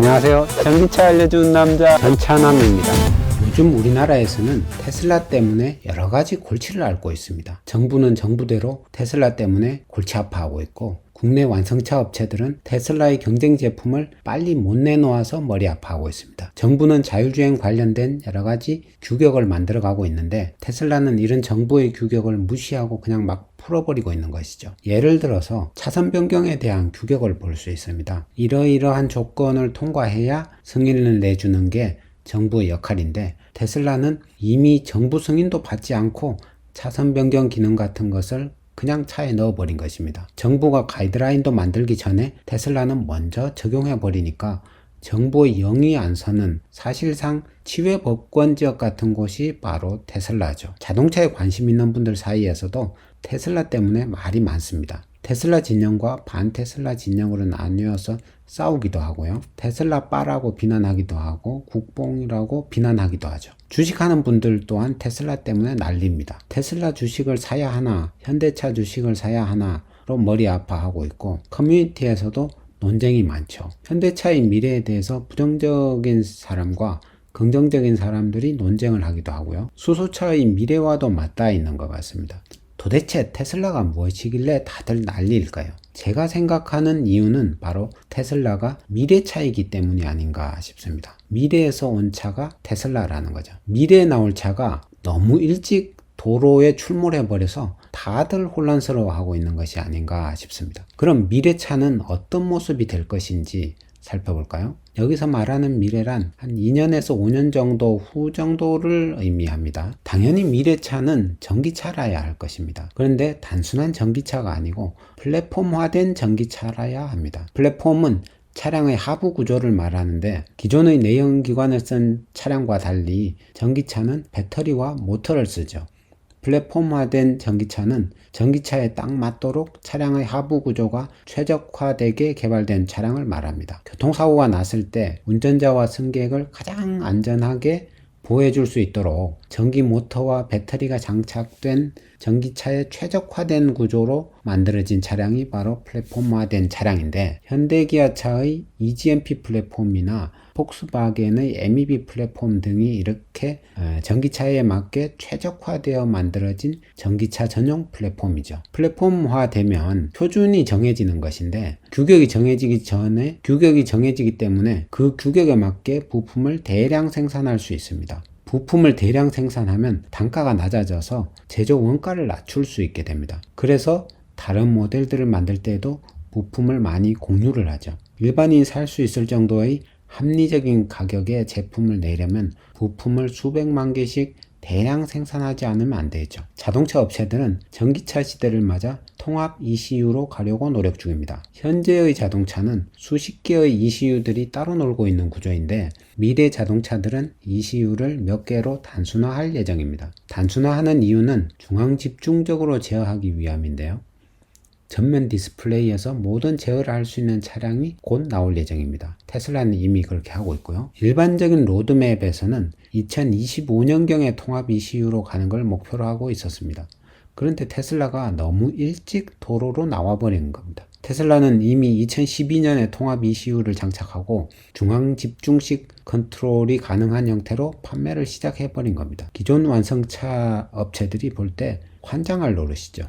안녕하세요. 전기차 알려주는 남자 전차남입니다. 요즘 우리나라에서는 테슬라 때문에 여러 가지 골치를 앓고 있습니다. 정부는 정부대로 테슬라 때문에 골치 아파하고 있고 국내 완성차 업체들은 테슬라의 경쟁 제품을 빨리 못 내놓아서 머리 아파하고 있습니다. 정부는 자율주행 관련된 여러 가지 규격을 만들어 가고 있는데 테슬라는 이런 정부의 규격을 무시하고 그냥 막 풀어버리고 있는 것이죠. 예를 들어서 차선 변경에 대한 규격을 볼 수 있습니다. 이러이러한 조건을 통과해야 승인을 내주는 게 정부의 역할인데 테슬라는 이미 정부 승인도 받지 않고 차선 변경 기능 같은 것을 그냥 차에 넣어버린 것입니다. 정부가 가이드라인도 만들기 전에 테슬라는 먼저 적용해 버리니까 정부의 영이 안 서는 사실상 치외 법권 지역 같은 곳이 바로 테슬라죠. 자동차에 관심 있는 분들 사이에서도 테슬라 때문에 말이 많습니다. 테슬라 진영과 반테슬라 진영으로 나뉘어서 싸우기도 하고요. 테슬라 빠라고 비난하기도 하고 국뽕이라고 비난하기도 하죠. 주식하는 분들 또한 테슬라 때문에 난립니다. 테슬라 주식을 사야 하나, 현대차 주식을 사야 하나로 머리 아파하고 있고 커뮤니티에서도 논쟁이 많죠. 현대차의 미래에 대해서 부정적인 사람과 긍정적인 사람들이 논쟁을 하기도 하고요. 수소차의 미래와도 맞닿아 있는 것 같습니다. 도대체 테슬라가 무엇이길래 다들 난리일까요? 제가 생각하는 이유는 바로 테슬라가 미래차이기 때문이 아닌가 싶습니다. 미래에서 온 차가 테슬라라는 거죠. 미래에 나올 차가 너무 일찍 도로에 출몰해 버려서 다들 혼란스러워하고 있는 것이 아닌가 싶습니다. 그럼 미래차는 어떤 모습이 될 것인지 살펴볼까요? 여기서 말하는 미래란 한 2년에서 5년 정도 후 정도를 의미합니다. 당연히 미래차는 전기차라야 할 것입니다. 그런데 단순한 전기차가 아니고 플랫폼화된 전기차라야 합니다. 플랫폼은 차량의 하부 구조를 말하는데 기존의 내연기관을 쓴 차량과 달리 전기차는 배터리와 모터를 쓰죠. 플랫폼화된 전기차는 전기차에 딱 맞도록 차량의 하부 구조가 최적화되게 개발된 차량을 말합니다. 교통사고가 났을 때 운전자와 승객을 가장 안전하게 보호해줄 수 있도록 전기 모터와 배터리가 장착된 전기차의 최적화된 구조로 만들어진 차량이 바로 플랫폼화된 차량인데 현대기아차의 EGMP 플랫폼이나 폭스바겐의 MEB 플랫폼 등이 이렇게 전기차에 맞게 최적화되어 만들어진 전기차 전용 플랫폼이죠. 플랫폼화되면 표준이 정해지는 것인데 규격이 정해지기 전에 규격이 정해지기 때문에 그 규격에 맞게 부품을 대량 생산할 수 있습니다. 부품을 대량 생산하면 단가가 낮아져서 제조 원가를 낮출 수 있게 됩니다. 그래서 다른 모델들을 만들 때도 부품을 많이 공유를 하죠. 일반인이 살 수 있을 정도의 합리적인 가격의 제품을 내려면 부품을 수백만 개씩 대량 생산하지 않으면 안 되죠. 자동차 업체들은 전기차 시대를 맞아 통합 ECU로 가려고 노력 중입니다. 현재의 자동차는 수십 개의 ECU들이 따로 놀고 있는 구조인데 미래 자동차들은 ECU를 몇 개로 단순화할 예정입니다. 단순화하는 이유는 중앙 집중적으로 제어하기 위함인데요. 전면 디스플레이에서 모든 제어를 할 수 있는 차량이 곧 나올 예정입니다. 테슬라는 이미 그렇게 하고 있고요. 일반적인 로드맵에서는 2025년경에 통합 ECU로 가는 걸 목표로 하고 있었습니다. 그런데 테슬라가 너무 일찍 도로로 나와버린 겁니다. 테슬라는 이미 2012년에 통합 ECU를 장착하고 중앙 집중식 컨트롤이 가능한 형태로 판매를 시작해버린 겁니다. 기존 완성차 업체들이 볼 때 환장할 노릇이죠.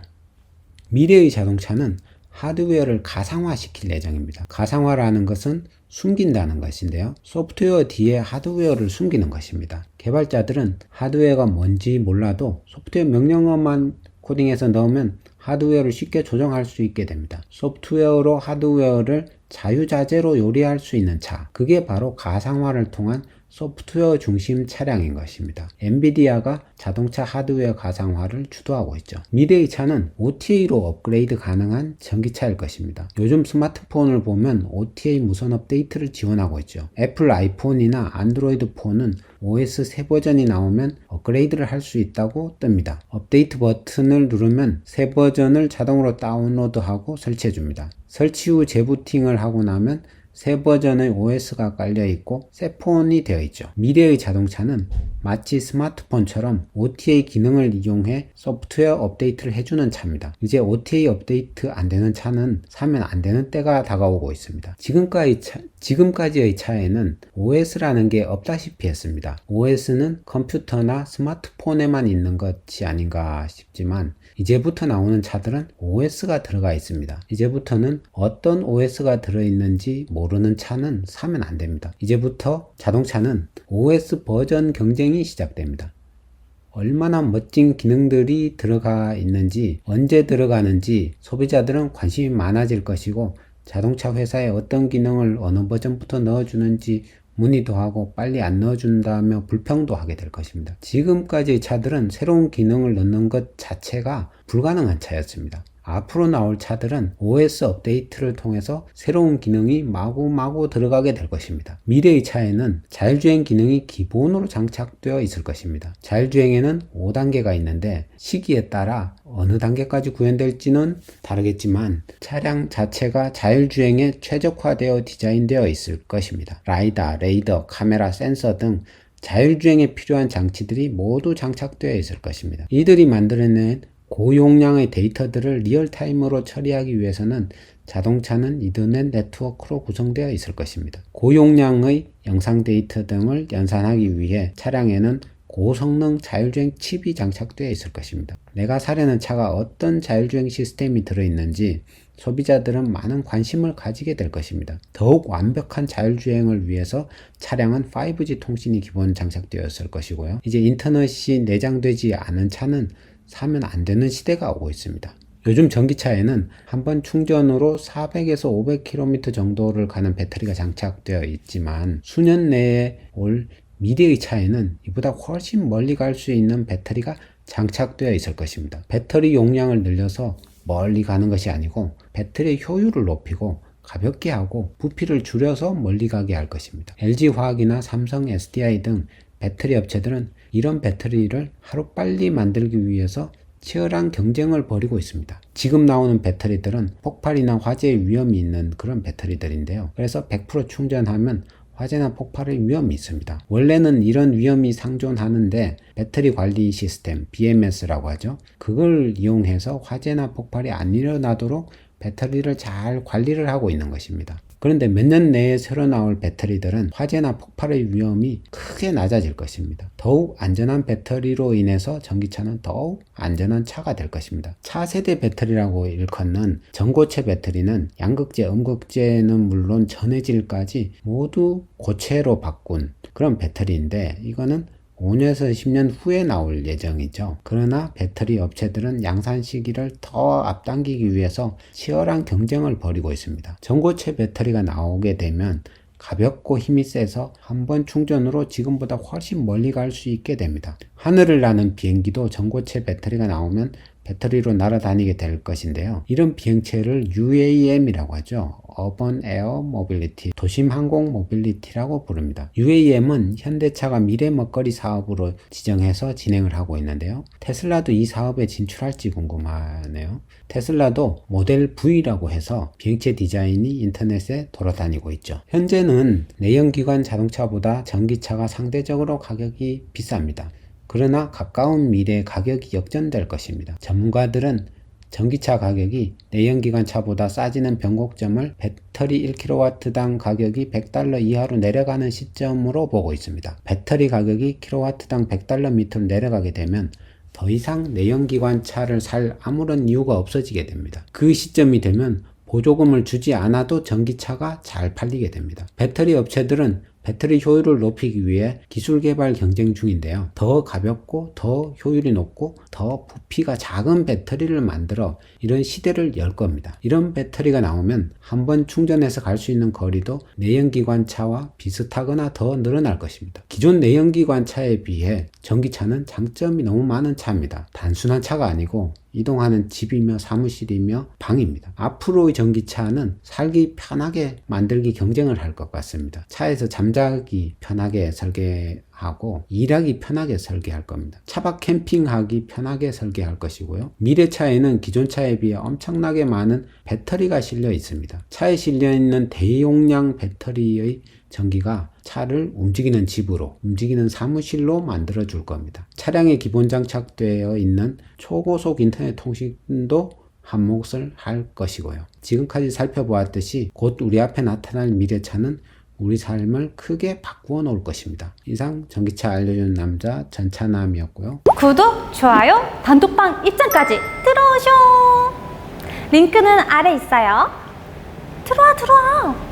미래의 자동차는 하드웨어를 가상화시킬 예정입니다. 가상화라는 것은 숨긴다는 것인데요. 소프트웨어 뒤에 하드웨어를 숨기는 것입니다. 개발자들은 하드웨어가 뭔지 몰라도 소프트웨어 명령어만 코딩해서 넣으면 하드웨어를 쉽게 조정할 수 있게 됩니다. 소프트웨어로 하드웨어를 자유자재로 요리할 수 있는 차. 그게 바로 가상화를 통한 소프트웨어 중심 차량인 것입니다. 엔비디아가 자동차 하드웨어 가상화를 주도하고 있죠. 미래의 차는 OTA로 업그레이드 가능한 전기차일 것입니다. 요즘 스마트폰을 보면 OTA 무선 업데이트를 지원하고 있죠. 애플 아이폰이나 안드로이드 폰은 OS 새 버전이 나오면 업그레이드를 할 수 있다고 뜹니다. 업데이트 버튼을 누르면 새 버전을 자동으로 다운로드하고 설치해 줍니다. 설치 후 재부팅을 하고 나면 새 버전의 OS가 깔려 있고 새 폰이 되어 있죠. 미래의 자동차는 마치 스마트폰처럼 OTA 기능을 이용해 소프트웨어 업데이트를 해주는 차입니다. 이제 OTA 업데이트 안 되는 차는 사면 안 되는 때가 다가오고 있습니다. 지금까지, 차, 지금까지의 차에는 OS라는 게 없다시피 했습니다. OS는 컴퓨터나 스마트폰에만 있는 것이 아닌가 싶지만 이제부터 나오는 차들은 OS가 들어가 있습니다. 이제부터는 어떤 OS가 들어있는지 모르는 차는 사면 안 됩니다. 이제부터 자동차는 OS 버전 경쟁 이 시작됩니다. 얼마나 멋진 기능들이 들어가 있는지, 언제 들어가는지 소비자들은 관심이 많아질 것이고 자동차 회사에 어떤 기능을 어느 버전부터 넣어주는지 문의도 하고 빨리 안 넣어준다며 불평도 하게 될 것입니다. 지금까지 차들은 새로운 기능을 넣는 것 자체가 불가능한 차였습니다. 앞으로 나올 차들은 OS 업데이트를 통해서 새로운 기능이 마구마구 들어가게 될 것입니다. 미래의 차에는 자율주행 기능이 기본으로 장착되어 있을 것입니다. 자율주행에는 5단계가 있는데 시기에 따라 어느 단계까지 구현될지는 다르겠지만 차량 자체가 자율주행에 최적화되어 디자인되어 있을 것입니다. 라이다, 레이더, 카메라, 센서 등 자율주행에 필요한 장치들이 모두 장착되어 있을 것입니다. 이들이 만들어낸 고용량의 데이터들을 리얼타임으로 처리하기 위해서는 자동차는 이더넷 네트워크로 구성되어 있을 것입니다. 고용량의 영상 데이터 등을 연산하기 위해 차량에는 고성능 자율주행 칩이 장착되어 있을 것입니다. 내가 사려는 차가 어떤 자율주행 시스템이 들어있는지 소비자들은 많은 관심을 가지게 될 것입니다. 더욱 완벽한 자율주행을 위해서 차량은 5G 통신이 기본 장착되었을 것이고요. 이제 인터넷이 내장되지 않은 차는 사면 안 되는 시대가 오고 있습니다. 요즘 전기차에는 한 번 충전으로 400에서 500km 정도를 가는 배터리가 장착되어 있지만 수년 내에 올 미래의 차에는 이보다 훨씬 멀리 갈 수 있는 배터리가 장착되어 있을 것입니다. 배터리 용량을 늘려서 멀리 가는 것이 아니고 배터리의 효율을 높이고 가볍게 하고 부피를 줄여서 멀리 가게 할 것입니다. LG화학이나 삼성 SDI 등 배터리 업체들은 이런 배터리를 하루 빨리 만들기 위해서 치열한 경쟁을 벌이고 있습니다. 지금 나오는 배터리들은 폭발이나 화재의 위험이 있는 그런 배터리들인데요. 그래서 100% 충전하면 화재나 폭발의 위험이 있습니다. 원래는 이런 위험이 상존하는데 배터리 관리 시스템 BMS라고 하죠. 그걸 이용해서 화재나 폭발이 안 일어나도록 배터리를 잘 관리를 하고 있는 것입니다. 그런데 몇 년 내에 새로 나올 배터리들은 화재나 폭발의 위험이 크게 낮아질 것입니다. 더욱 안전한 배터리로 인해서 전기차는 더욱 안전한 차가 될 것입니다. 차세대 배터리라고 일컫는 전고체 배터리는 양극재, 음극재는 물론 전해질까지 모두 고체로 바꾼 그런 배터리인데 이거는 5년에서 10년 후에 나올 예정이죠. 그러나 배터리 업체들은 양산 시기를 더 앞당기기 위해서 치열한 경쟁을 벌이고 있습니다. 전고체 배터리가 나오게 되면 가볍고 힘이 세서 한 번 충전으로 지금보다 훨씬 멀리 갈 수 있게 됩니다. 하늘을 나는 비행기도 전고체 배터리가 나오면 배터리로 날아다니게 될 것인데요. 이런 비행체를 UAM이라고 하죠. Urban Air Mobility, 도심 항공 모빌리티라고 부릅니다. UAM은 현대차가 미래 먹거리 사업으로 지정해서 진행을 하고 있는데요. 테슬라도 이 사업에 진출할지 궁금하네요. 테슬라도 모델 V라고 해서 비행체 디자인이 인터넷에 돌아다니고 있죠. 현재는 내연기관 자동차보다 전기차가 상대적으로 가격이 비쌉니다. 그러나 가까운 미래에 가격이 역전될 것입니다. 전문가들은 전기차 가격이 내연기관 차보다 싸지는 변곡점을 배터리 1kW당 가격이 100달러 이하로 내려가는 시점으로 보고 있습니다. 배터리 가격이 kW당 100달러 밑으로 내려가게 되면 더 이상 내연기관 차를 살 아무런 이유가 없어지게 됩니다. 그 시점이 되면 보조금을 주지 않아도 전기차가 잘 팔리게 됩니다. 배터리 업체들은 배터리 효율을 높이기 위해 기술 개발 경쟁 중인데요. 더 가볍고 더 효율이 높고 더 부피가 작은 배터리를 만들어 이런 시대를 열 겁니다. 이런 배터리가 나오면 한 번 충전해서 갈 수 있는 거리도 내연기관차와 비슷하거나 더 늘어날 것입니다. 기존 내연기관차에 비해 전기차는 장점이 너무 많은 차입니다. 단순한 차가 아니고 이동하는 집이며 사무실이며 방입니다. 앞으로의 전기차는 살기 편하게 만들기 경쟁을 할 것 같습니다. 차에서 잠자기 편하게 설계 하고 일하기 편하게 설계할 겁니다. 차박 캠핑하기 편하게 설계할 것이고요. 미래 차에는 기존 차에 비해 엄청나게 많은 배터리가 실려 있습니다. 차에 실려 있는 대용량 배터리의 전기가 차를 움직이는 집으로, 움직이는 사무실로 만들어 줄 겁니다. 차량에 기본 장착되어 있는 초고속 인터넷 통신도 한 몫을 할 것이고요. 지금까지 살펴보았듯이 곧 우리 앞에 나타날 미래차는 우리 삶을 크게 바꾸어 놓을 것입니다. 이상 전기차 알려주는 남자 전차남이었고요. 구독, 좋아요, 단톡방 입장까지 들어오쇼! 링크는 아래 있어요. 들어와 들어와!